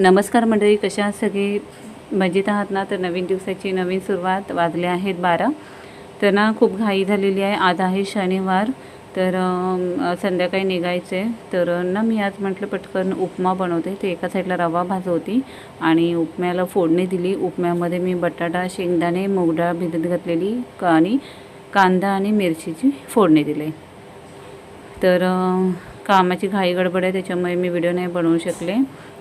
नमस्कार मंडळी कशा आहात सगळे? मजेत आहात ना? तर नवीन दिवसाची नवीन सुरुवात वाजले आहेत बारा. तर ना खूप घाई झालेली आहे. आज आहे शनिवार. तर संध्याकाळी निघायचं आहे. तर ना मी आज म्हटलं पटकन उपमा बनवते. ते एका साईडला रवा भाजवती आणि उपम्याला फोडणी दिली. उपम्यामध्ये मी बटाटा शेंगदाणे मुगडाळ भिजत घातलेली आणि कांदा आणि मिरचीची फोडणी दिली. तर कामाची घाई गडबड आहे. त्याच्यामुळे मी व्हिडिओ नाही बनवू शकले.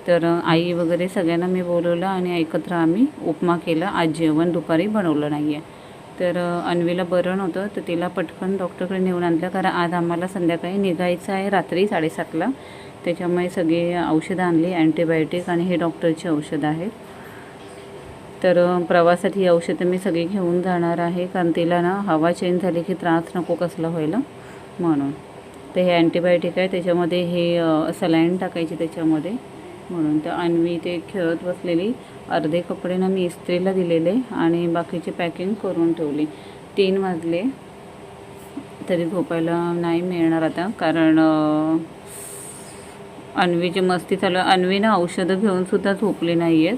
तर आई वगैरे सगळ्यांना मी बोलवलं आणि एकत्र आम्ही. उपमा केला. आज जेवण दुपारी बनवलं नाही आहे तर अन्वीला बरं नव्हतं तर तिला पटकन डॉक्टरकडे नेऊन आणलं. कारण आज आम्हाला संध्याकाळी निघायचं आहे रात्री साडेसातला. त्याच्यामुळे सगळी औषधं आणली. अँटीबायोटिक आणि हे डॉक्टरची औषधं आहेत. तर प्रवासात ही औषधं मी सगळी घेऊन जाणार आहे. कारण तिला ना हवा चेंज झाली की त्रास नको कसला व्हायला. म्हणून. तर हे अँटीबायोटिक आहे. त्याच्यामध्ये हे सलाईन टाकायची त्याच्यामध्ये. म्हणून तर अन्वी ते खेळत बसलेली अर्धे कपडे ना मी इस्त्रीला दिलेले आणि बाकीचे पॅकिंग करून ठेवली. तीन वाजले तरी झोपायला नाही मिळणार आता कारण अन्वीचे अन्वीची मस्ती चालू अन्वी ना औषधं घेऊनसुद्धा झोपली नाही आहेत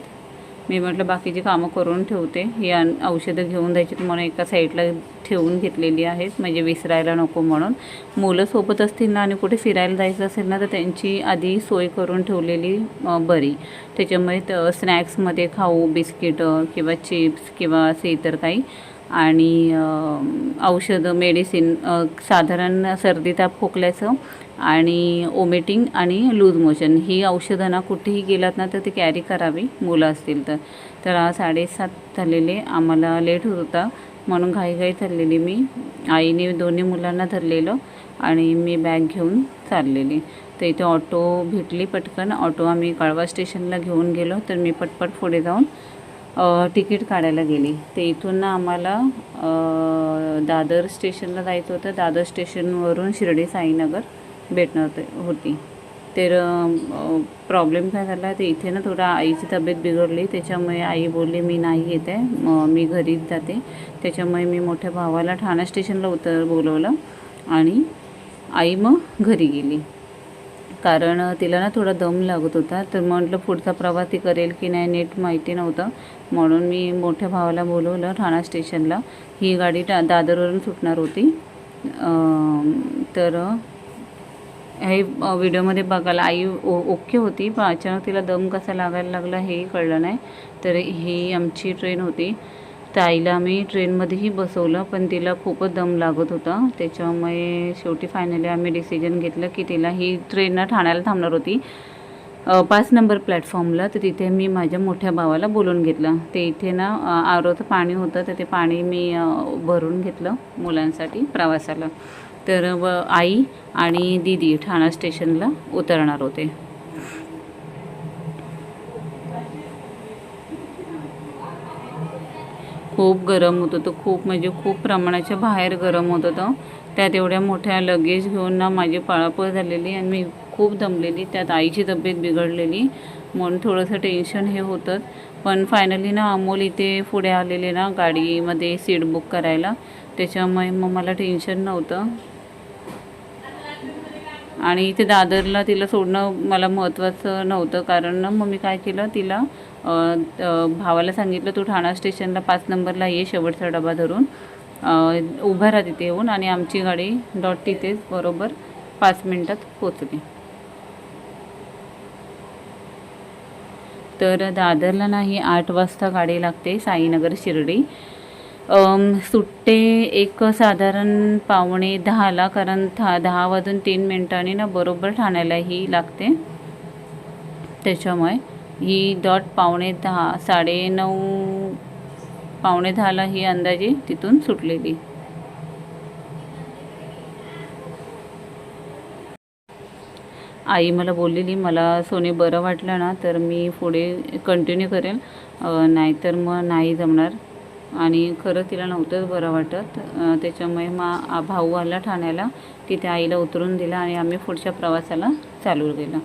मी म्हटलं बाकीची कामं करून ठेवते ही औषधं घेऊन जायची म्हणून एका साईडला ठेवून घेतलेली आहेत म्हणजे विसरायला नको म्हणून. मुलं सोबत असतील ना आणि कुठे फिरायला जायचं असेल ना तर त्यांची आधी सोय करून ठेवलेली बरी. त्याच्यामुळे स्नॅक्समध्ये खाऊ बिस्किटं किंवा चिप्स किंवा असे इतर काही आणि औषधं मेडिसिन साधारण सर्दी ताप खोकल्याचं आणि ओमेटिंग आणि लूज मोशन ही औषधं ना कुठेही गेलात ना तर ती कॅरी करावी मुलं असतील तर. तर आज साडेसात झालेले आम्हाला लेट होत होता. म्हणून घाईघाई चाललेली मी. आईने दोन्ही मुलांना धरलेलं आणि मी बॅग घेऊन चाललेली. तर इथे ऑटो भेटली पटकन. ऑटो आम्ही कळवा स्टेशनला घेऊन गेलो. तर मी पटपट पुढे जाऊन तिकीट काढायला गेली. ते इथून ना आम्हाला दादर स्टेशनला जायचं होतं. दादर स्टेशनवरून शिर्डी साईनगर भेटणार होते होती. तर प्रॉब्लेम काय झाला ते इथे ना थोडा आईची तब्येत बिघडली. त्याच्यामुळे आई बोलली मी नाही येत आहे. मी घरीच जाते. त्याच्यामुळे मी मोठ्या भावाला ठाणा स्टेशनला उतर बोलवलं आणि आई मग घरी गेली. कारण तिला ना थोडा दम लागत होता. तर म्हटलं पुढचा प्रवास ती करेल की नाही नीट माहिती नव्हतं. म्हणून मी मोठ्या भावाला बोलवलं ठाणा स्टेशनला. ही गाडी टा दादरवरून सुटणार होती. तर हे व्हिडिओमध्ये बघायला आई ओ ओके होती पण अचानक तिला दम कसा लागायला लागला हेही कळलं नाही. तर ही आमची ट्रेन होती. तर आईला आम्ही ट्रेनमध्येही बसवलं पण तिला खूपच दम लागत होता. त्याच्यामुळे शेवटी फायनली आम्ही डिसिजन घेतलं की तिला ही ट्रेन ठाण्याला थांबणार होती. पाच नंबर प्लॅटफॉर्मला तर तिथे मी माझ्या मोठ्या भावाला बोलवून घेतलं. ते इथे ना आरोचं पाणी होतं तर ते पाणी मी भरून घेतलं मुलांसाठी प्रवासाला. तर व आई आणि दीदी ठाणा स्टेशनला उतरणार होते. खूप गरम होत होतं. खूप म्हणजे खूप प्रमाणाच्या बाहेर गरम होत होतं. त्यात एवढ्या मोठ्या लगेज घेऊन ना माझी पळापळ झालेली आणि मी खूप दमलेली. त्यात आईची तब्येत बिघडलेली. म्हणून थोडंसं टेन्शन हे होतं. पण फायनली ना अमोल इथे पुढे आलेले ना गाडीमध्ये सीट बुक करायला. त्याच्यामुळे मग मला टेन्शन नव्हतं. आणि इथे दादरला तिला सोडणं मला महत्त्वाचं नव्हतं कारण मग मी काय केलं तिला भावाला सांगितलं तू ठाणा स्टेशनला पाच नंबरला ये शेवटचा डबा धरून. उभा राहा तिथे येऊन आणि आमची गाडी डॉट तिथेच बरोबर पाच मिनटात पोचली तर दादरला नाही आठ वाजता गाडी लागते साईनगर शिर्डी. सुट्टे एक साधारण पावणे दहाला कारण था दहा वाजून तीन मिनटांनी ना बरोबर ठाण्याला ही लागते. त्याच्यामुळे ही डॉट पावणे दहा साडे नऊ पावणे दहाला ही अंदाजे तिथून सुटलेली. आई मला बोललेली मला सोने बरं वाटलं ना तर मी पुढे कंटिन्यू करेल. नाहीतर मग नाही जमणार. आणि खरं तिला नव्हतंच बरं वाटत. त्याच्यामुळे मग भाऊ आला ठाण्याला. तिथे आईला उतरून दिला आणि आम्ही पुढच्या प्रवासाला चालू गेलो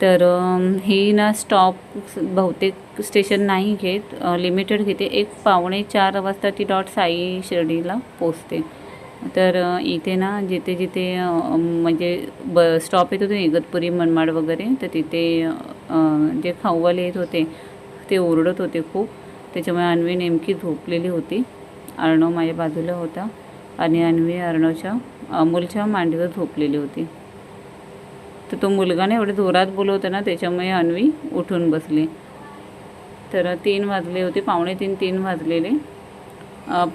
तर ही ना स्टॉप बहुतेक स्टेशन नाही घेत. लिमिटेड घेते. एक पावणे चार वाजता ती डॉट साई शिर्डीला पोचते तर इथे ना जिथे जिथे म्हणजे ब स्टॉप येत होते इगतपुरी मनमाड वगैरे तर तिथे जे खाऊवाले येत होते ते ओरडत होते खूप. त्याच्यामुळे अन्वी नेमकी झोपलेली होती. अर्णव माझ्या बाजूला होता आणि अन्वी अर्णवच्या अमोलच्या मांडीवर झोपलेली होती. तर तो मुलगाने एवढे जोरात बोलवता ना त्याच्यामुळे अन्वी उठून बसली. तर तीन वाजले होते पावणे तीन तीन वाजलेले.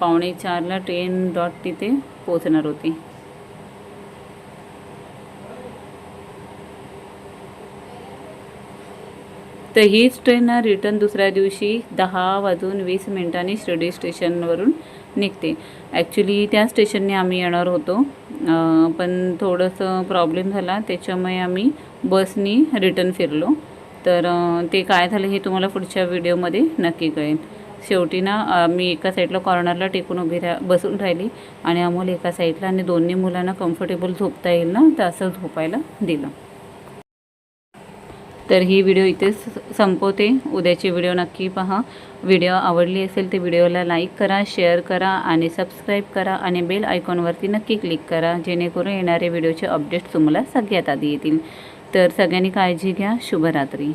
पावणे चारला ट्रेन डॉट तिथे पोचणार होती. तर हीच ट्रेन ना रिटर्न दुसऱ्या दिवशी दहा वाजून वीस मिनिटांनी शिर्डी स्टेशनवरून निघते. ॲक्च्युली त्या स्टेशनने आम्ही येणार होतो. पण थोडंसं प्रॉब्लेम झाला. त्याच्यामुळे आम्ही बसनी रिटर्न फिरलो. तर ते काय झालं हे तुम्हाला पुढच्या व्हिडिओमध्ये नक्की कळेल. शेवटी ना मी एका साईडला कॉर्नरला टेकून उभी रा बसून राहिली आणि अमोल एका साईडला आणि दोन्ही मुलांना कम्फर्टेबल झोपता येईल ना तर असं झोपायला दिलं. तर ही व्हिडिओ इथेच संपवते. उद्याची व्हिडिओ नक्की पहा. व्हिडिओ आवडली असेल तर व्हिडिओला लाईक करा शेअर करा आणि सबस्क्राईब करा आणि बेल आयकॉनवरती नक्की क्लिक करा जेणेकरून येणारे व्हिडिओचे अपडेट्स तुम्हाला सगळ्यात आधी येतील. तर सगळ्यांनी काळजी घ्या. शुभरात्री.